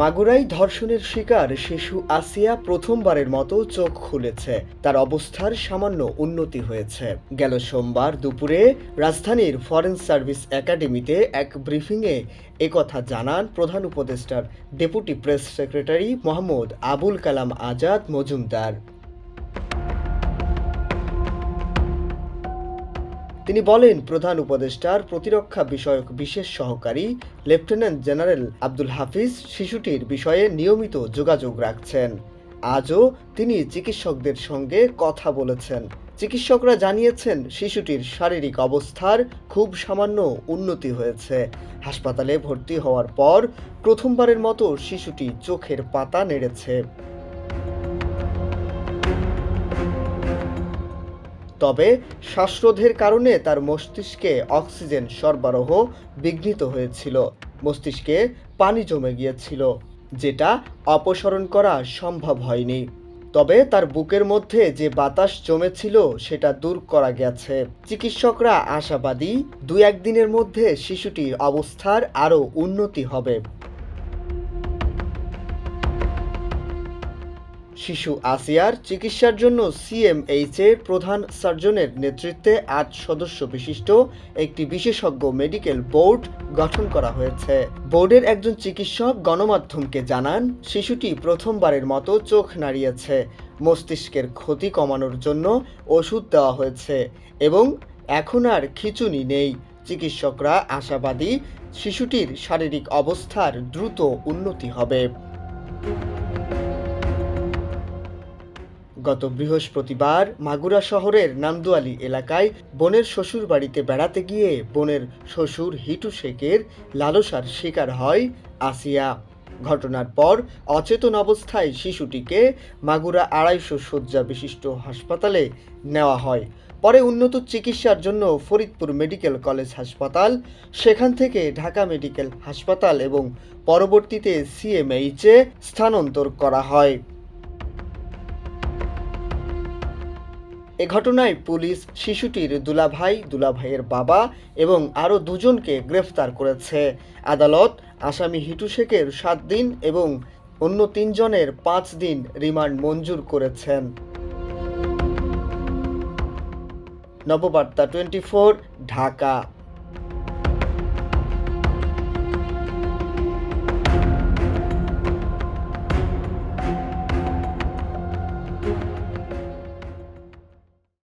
মাগুরাই ধর্ষণের শিকার শিশু আসিয়া প্রথমবারের মতো চোখ খুলেছে। তার অবস্থার সামান্য উন্নতি হয়েছে। গেল সোমবার দুপুরে রাজধানীর ফরেন সার্ভিস একাডেমিতে এক ব্রিফিংয়ে একথা জানান প্রধান উপদেষ্টার deputy press secretary Mohammad Abul Kalam Azad Majumder. তিনি বলেন, প্রধান উপদেষ্টার প্রতিরক্ষা বিষয়ক বিশেষ সহকারী লেফটেন্যান্ট জেনারেল আব্দুল হাফিজ শিশুটির বিষয়ে নিয়মিত যোগাযোগ রাখছেন। আজও তিনি চিকিৎসকদের সঙ্গে কথা বলেছেন। চিকিৎসকরা জানিয়েছেন, শিশুটির শারীরিক অবস্থার খুব সামান্য উন্নতি হয়েছে। হাসপাতালে ভর্তি হওয়ার পর প্রথমবারের মতো শিশুটি চোখের পাতা নেড়েছে। তবে শ্বাসরোধের কারণে তার মস্তিষ্কে অক্সিজেন সরবরাহ বিঘ্নিত হয়েছিল। মস্তিষ্কে পানি জমে গিয়েছিল, যেটা অপসারণ করা সম্ভব হয়নি। তবে তার বুকের মধ্যে যে বাতাস জমেছিল, সেটা দূর করা গেছে। চিকিৎসকরা আশাবাদী দু একদিনের মধ্যে শিশুটির অবস্থার আরও উন্নতি হবে। শিশু আসিয়ার চিকিৎসার জন্য সিএমএইচ প্রধান সার্জনের নেতৃত্বে আট সদস্য বিশিষ্ট একটি বিশেষজ্ঞ মেডিকেল বোর্ড গঠন করা হয়েছে। বোর্ডের একজন চিকিৎসক গণমাধ্যমকে জানান, শিশুটি প্রথমবারের মতো চোখ নাড়িয়েছে। মস্তিষ্কের ক্ষতি কমানোর জন্য ওষুধ দেওয়া হয়েছে এবং এখন আর খিচুনি নেই। চিকিৎসকরা আশাবাদী শিশুটির শারীরিক অবস্থার দ্রুত উন্নতি হবে। গত বৃহস্পতিবার মাগুরা শহরের নামদুয়ালি এলাকায় বোনের শ্বশুর বাড়িতে বেড়াতে গিয়ে বোনের শ্বশুর হিটু শেখের লালসার শিকার হয় আসিয়া। ঘটনার পর অচেতন অবস্থায় শিশুটিকে মাগুরা আড়াইশো শয্যা বিশিষ্ট হাসপাতালে নেওয়া হয়। পরে উন্নত চিকিৎসার জন্য ফরিদপুর মেডিকেল কলেজ হাসপাতাল, সেখান থেকে ঢাকা মেডিকেল হাসপাতাল এবং পরবর্তীতে সিএমএইচে স্থানান্তর করা হয়। এ ঘটনায় পুলিশ, শিশুটির দুলাভাই, দুলাভাইয়ের বাবা এবং আরও দুজনকে গ্রেফতার করেছে। আদালত আসামি হিটু শেখের সাত দিন এবং অন্য তিনজনের পাঁচ দিন রিমান্ড মঞ্জুর করেছেন। নববার্তা টোয়েন্টি ঢাকা।